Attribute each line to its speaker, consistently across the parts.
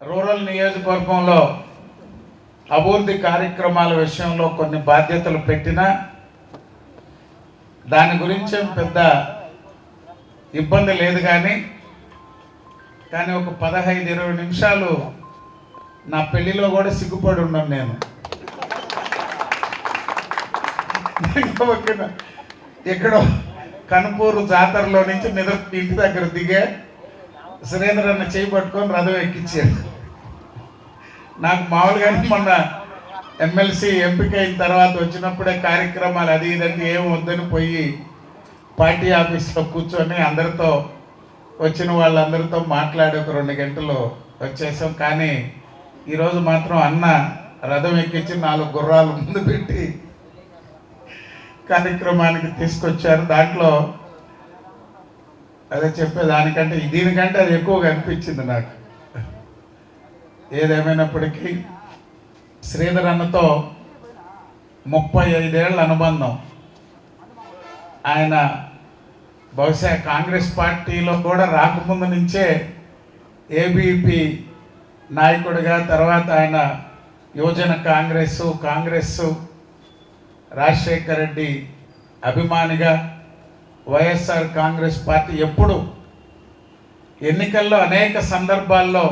Speaker 1: Rural నియోజకవర్గంలో అభివృద్ధి కార్యక్రమాల విషయంలో కొన్ని బాధ్యతలు పెట్టినా దాని గురించి పెద్ద ఇబ్బంది లేదు కానీ కానీ ఒక పదహైదు ఇరవై నిమిషాలు నా పెళ్ళిలో కూడా సిగ్గుపడి ఉన్నాను నేను. ఇక్కడ ఎక్కడో కనుపూరు జాతరలో నుంచి నిద్ర ఇంటి దగ్గర దిగే సురేంద్ర అన్న చేయి పట్టుకొని రథం ఎక్కించాడు నాకు మామూలుగానే మొన్న ఎమ్మెల్సీ ఎంపిక అయిన తర్వాత వచ్చినప్పుడే కార్యక్రమాలు అది ఇదంటే ఏం వద్దని పోయి పార్టీ ఆఫీస్లో కూర్చొని అందరితో వచ్చిన వాళ్ళందరితో మాట్లాడి ఒక రెండు గంటలు వచ్చేసాం. కానీ ఈరోజు మాత్రం అన్న రథం ఎక్కించి నాలుగు గుర్రాలు ముందు పెట్టి కార్యక్రమానికి తీసుకొచ్చారు. దాంట్లో అదే చెప్పే దానికంటే దీనికంటే అది ఎక్కువగా అనిపించింది నాకు. ఏదేమైనప్పటికీ శ్రీధర్ అన్నతో ముప్పై ఐదేళ్ళ అనుబంధం. ఆయన బహుశా కాంగ్రెస్ పార్టీలో కూడా రాకముందు నుంచే ఏబీపీ నాయకుడిగా తర్వాత ఆయన యువజన కాంగ్రెస్ కాంగ్రెస్ రాజశేఖర్ రెడ్డి అభిమానిగా వైఎస్ఆర్ కాంగ్రెస్ పార్టీ ఎప్పుడు ఎన్నికల్లో అనేక సందర్భాల్లో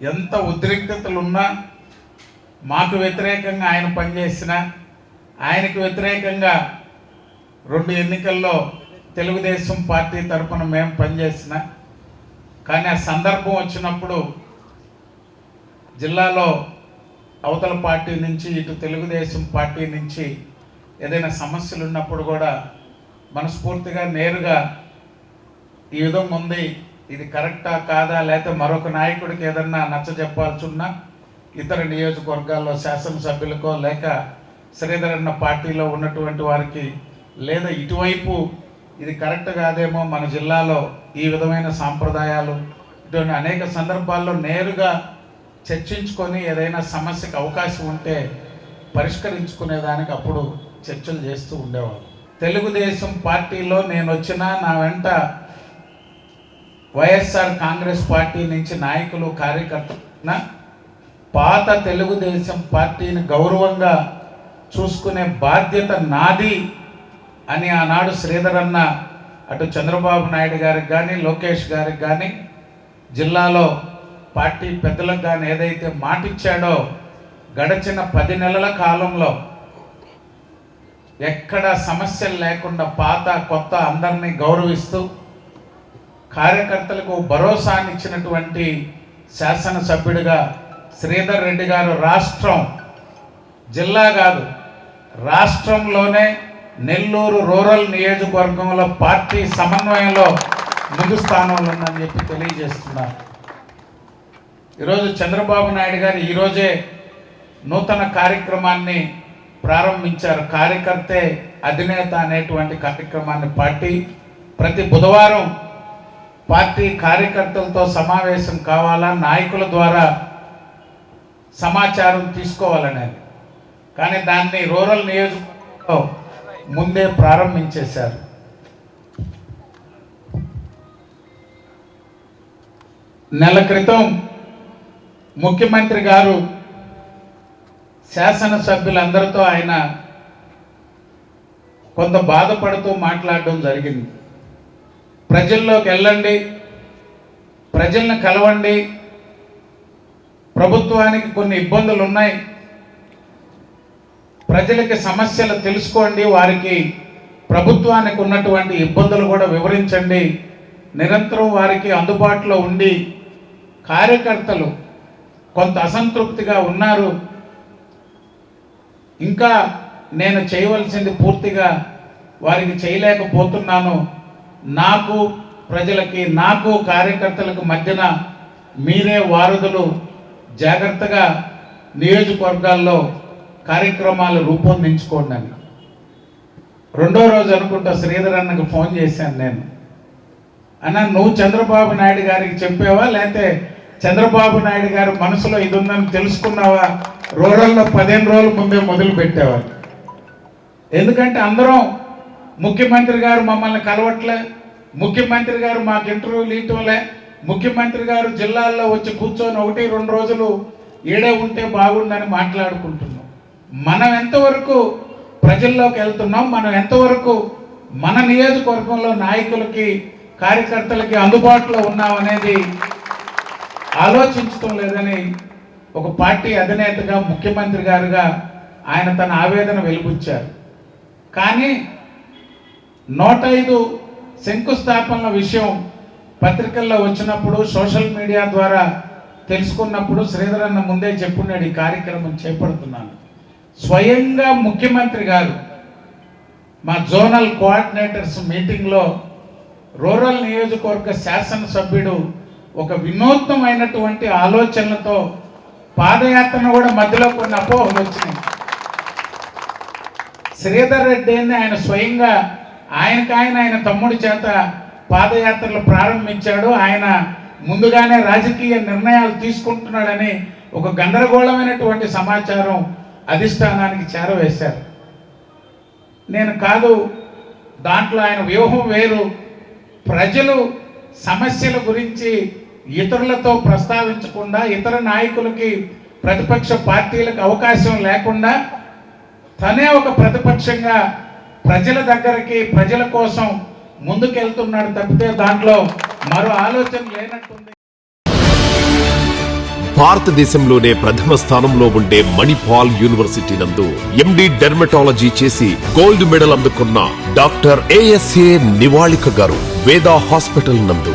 Speaker 1: ఎంత ఉద్రిక్తతలు ఉన్నా మాకు వ్యతిరేకంగా ఆయన పనిచేసిన ఆయనకు వ్యతిరేకంగా రెండు ఎన్నికల్లో తెలుగుదేశం పార్టీ తరఫున మేము పనిచేసిన కానీ ఆ సందర్భం వచ్చినప్పుడు జిల్లాలో అవతల పార్టీ నుంచి ఇటు తెలుగుదేశం పార్టీ నుంచి ఏదైనా సమస్యలు ఉన్నప్పుడు కూడా మనస్ఫూర్తిగా నేరుగా ఈ విధంగా ఉంది ఇది కరెక్టా కాదా లేకపోతే మరొక నాయకుడికి ఏదన్నా నచ్చ చెప్పాల్సి ఉన్నా ఇతర నియోజకవర్గాల్లో శాసనసభ్యులకో లేక శ్రీధరన్న పార్టీలో ఉన్నటువంటి వారికి లేదా ఇటువైపు ఇది కరెక్ట్ కాదేమో మన జిల్లాలో ఈ విధమైన సాంప్రదాయాలు ఇటువంటి అనేక సందర్భాల్లో నేరుగా చర్చించుకొని ఏదైనా సమస్యకు అవకాశం ఉంటే పరిష్కరించుకునేదానికి అప్పుడు చర్చలు చేస్తూ ఉండేవారు. తెలుగుదేశం పార్టీలో నేను వచ్చినా నా వెంట వైఎస్ఆర్ కాంగ్రెస్ పార్టీ నుంచి నాయకులు కార్యకర్తలు పాత తెలుగుదేశం పార్టీని గౌరవంగా చూసుకునే బాధ్యత నాది అని ఆనాడు శ్రీధరన్న అటు చంద్రబాబు నాయుడు గారికి కానీ లోకేష్ గారికి కానీ జిల్లాలో పార్టీ పెద్దలకు కానీ ఏదైతే మాటిచ్చాడో గడచిన పది నెలల కాలంలో ఎక్కడ సమస్యలు లేకుండా పాత కొత్త అందరినీ గౌరవిస్తూ కార్యకర్తలకు భరోసానిచ్చినటువంటి శాసనసభ్యుడిగా శ్రీధర్ రెడ్డి గారు రాష్ట్రం జిల్లా కాదు రాష్ట్రంలోనే నెల్లూరు రూరల్ నియోజకవర్గంలో పార్టీ సమన్వయంలో ముందు స్థానంలో ఉందని చెప్పి తెలియజేస్తున్నారు. ఈరోజు చంద్రబాబు నాయుడు గారు ఈరోజే నూతన కార్యక్రమాన్ని ప్రారంభించారు కార్యకర్తే అధినేత అనేటువంటి కార్యక్రమాన్ని పార్టీ ప్రతి బుధవారం పార్టీ కార్యకర్తలతో సమావేశం కావాలా నాయకుల ద్వారా సమాచారం తీసుకోవాలనేది. కానీ దాన్ని రూరల్ నియోజకవర్గంలో ముందే ప్రారంభించేశారు. నెల క్రితం ముఖ్యమంత్రి గారు శాసనసభ్యులందరితో ఆయన కొంత బాధపడుతూ మాట్లాడడం జరిగింది. ప్రజల్లోకి వెళ్ళండి ప్రజల్ని కలవండి. ప్రభుత్వానికి కొన్ని ఇబ్బందులు ఉన్నాయి ప్రజలకి సమస్యలు తెలుసుకోండి వారికి ప్రభుత్వానికి ఉన్నటువంటి ఇబ్బందులు కూడా వివరించండి. నిరంతరం వారికి అందుబాటులో ఉండి కార్యకర్తలు కొంత అసంతృప్తిగా ఉన్నారు. ఇంకా నేను చేయవలసింది పూర్తిగా వారికి చేయలేకపోతున్నాను. నాకు ప్రజలకి నాకు కార్యకర్తలకు మధ్యన మీరే వారధులు. జాగ్రత్తగా నియోజకవర్గాల్లో కార్యక్రమాలు రూపొందించుకోండి అని. రెండో రోజు అనుకుంటా శ్రీధర్ అన్నకు ఫోన్ చేశాను నేను. అన్న నువ్వు చంద్రబాబు నాయుడు గారికి చెప్పావా? లేకపోతే చంద్రబాబు నాయుడు గారు మనసులో ఇది ఉందని తెలుసుకున్నావా? రూరల్లో పదిహేను రోజుల ముందే మొదలు పెట్టేవారు. ఎందుకంటే అందరం ముఖ్యమంత్రి గారు మమ్మల్ని కలవట్లే ముఖ్యమంత్రి గారు మాకు ఇంటర్వ్యూలు ఇవ్వటంలే ముఖ్యమంత్రి గారు జిల్లాల్లో వచ్చి కూర్చొని ఒకటి రెండు రోజులు ఈడే ఉంటే బాగుండని మాట్లాడుకుంటున్నాం. మనం ఎంతవరకు ప్రజల్లోకి వెళ్తున్నాం మనం ఎంతవరకు మన నియోజకవర్గంలో నాయకులకి కార్యకర్తలకి అందుబాటులో ఉన్నామనేది ఆలోచించటం లేదని ఒక పార్టీ అధినేతగా ముఖ్యమంత్రి గారుగా ఆయన తన ఆవేదన వెలుబుచ్చారు కానీ నూట ఐదు శంకుస్థాపనల విషయం పత్రికల్లో వచ్చినప్పుడు సోషల్ మీడియా ద్వారా తెలుసుకున్నప్పుడు శ్రీధర్ అన్న ముందే చెప్పున్నాడు ఈ కార్యక్రమం చేపడుతున్నాను. స్వయంగా ముఖ్యమంత్రి గారు మా జోనల్ కోఆర్డినేటర్స్ మీటింగ్లో రూరల్ నియోజకవర్గ శాసనసభ్యుడు ఒక వినూత్నమైనటువంటి ఆలోచనలతో పాదయాత్రను కూడా మధ్యలో కొన్ని అపోహలు వచ్చినాయి. శ్రీధర్ రెడ్డి అని ఆయన స్వయంగా ఆయనకాయన ఆయన ఆయన తమ్ముడి చేత పాదయాత్రలు ప్రారంభించాడు. ఆయన ముందుగానే రాజకీయ నిర్ణయాలు తీసుకుంటున్నాడని ఒక గందరగోళమైనటువంటి సమాచారం అధిష్టానానికి చేరవేశారు. నేను కాదు దాంట్లో ఆయన వ్యూహం వేరు. ప్రజలు సమస్యల గురించి ఇతరులతో ప్రస్తావించకుండా ఇతర నాయకులకి ప్రతిపక్ష పార్టీలకు అవకాశం లేకుండా తనే ఒక ప్రతిపక్షంగా ప్రజల దగ్గరికి ప్రజల కోసం ముందుకెళ్తున్నాడు తప్పితే దాంట్లో మరో ఆలోచన లేనట్టుంది.
Speaker 2: భారతదేశంలోనే ప్రథమ స్థానంలో ఉండే మణిపాల్ యూనివర్సిటీ నందు ఎండి డెర్మటాలజీ చేసి గోల్డ్ మెడల్ అందుకున్న డాక్టర్ ఏఎస్ఏ నివాళిక గారు వేదా హాస్పిటల్ నందు.